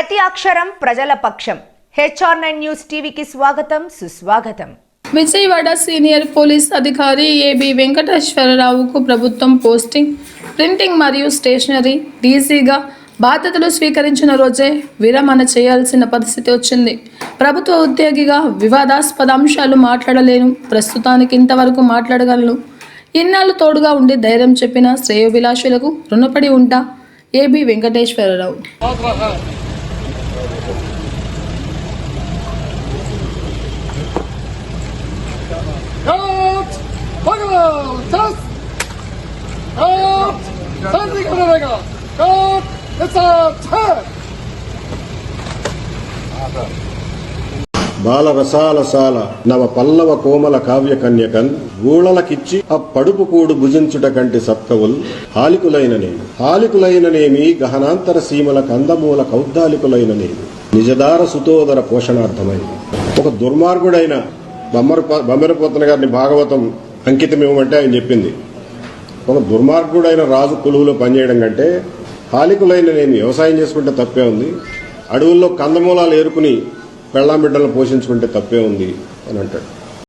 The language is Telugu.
ప్రతి అక్షరం ప్రజల పక్షం. హెచ్ఆర్ నైన్ న్యూస్ టీవీకి స్వాగతం సుస్వాగతం. విజయవాడ సీనియర్ పోలీస్ అధికారి ఏబి వెంకటేశ్వరరావుకు ప్రభుత్వం పోస్టింగ్ ప్రింటింగ్ మరియు స్టేషనరీ డీసీగా బాధ్యతలు స్వీకరించిన రోజే విరమణ చేయాల్సిన పరిస్థితి వచ్చింది. ప్రభుత్వ ఉద్యోగిగా వివాదాస్పద అంశాలు మాట్లాడలేను. ప్రస్తుతానికి ఇంతవరకు మాట్లాడగలను. ఇన్నాళ్ళు తోడుగా ఉండి ధైర్యం చెప్పిన శ్రేయోభిలాషులకు రుణపడి ఉంటా AB Venkateswara Rao. Kaç! Bakalım! Çaz! Kaç! Sen de kadar aga! Kaç! Kaç! Kaç! Kaç! బాలరసాలసాల నవ పల్లవ కోమల కావ్య కన్యకన్ ఊళలకిచ్చి ఆ పడుపు కూడు భుజించుట కంటి సత్కవుల్ హాలికులైననేమి హాలికులైననేమి గహనాంతర సీమల కందమూల కౌద్దాలికులైననేమి నిజదార సుతోదర పోషణార్థమైంది ఒక దుర్మార్గుడైన బొమ్మర బొమ్మరపోతన గారిని భాగవతం అంకితం ఇవ్వమంటే ఆయన చెప్పింది. ఒక దుర్మార్గుడైన రాజు కొలువులో పనిచేయడం కంటే హాలికులైన నేను వ్యవసాయం చేసుకుంటే తప్పే ఉంది. అడవుల్లో కందమూలాలు ఏరుకుని పెళ్ళాం బిడ్డలను పోషించుకుంటే తప్పే ఉంది అని అంటాడు.